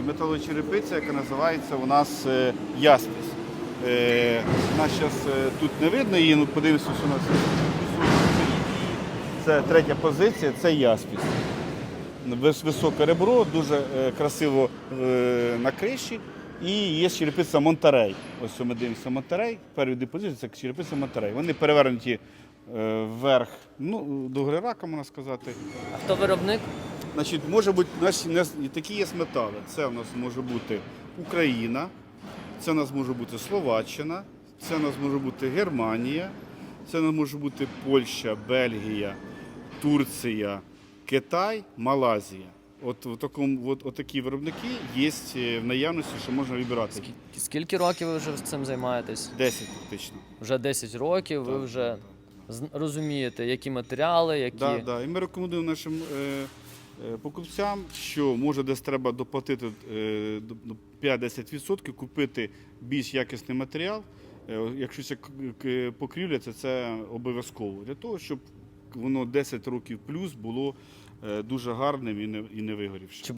металочерепиця, яка називається у нас яспіс. Е, Нас зараз тут не видно її, ну подивимося, що у нас це третя позиція, це яспіс. Високе ребро, дуже е, красиво е, на криші. І є черепиця Монтерей. Ось ми дивимося Монтерей. Перші депозиції це черепиця Монтерей. Вони перевернуті е, вверх, ну, до гори рака, можна сказати. А хто виробник? Значить, може бути наші не- такі є метали. Це у нас може бути Україна, це у нас може бути Словаччина, це у нас може бути Германія, це у нас може бути Польща, Бельгія, Турція, Китай, Малазія. От, в такому, от, от такі виробники є е, в наявності, що можна вибирати. Скільки років ви вже цим займаєтесь? 10 фактично. Вже 10 років, ви Так, вже з- розумієте, які матеріали, які. Да, да. І ми рекомендуємо нашим е, покупцям, що може десь треба доплатити е, до- до 5-10%, купити більш якісний матеріал. Е, якщо це покрівля, це, це обов'язково для того, щоб воно 10 років плюс було е, дуже гарним і не, вигорівшим.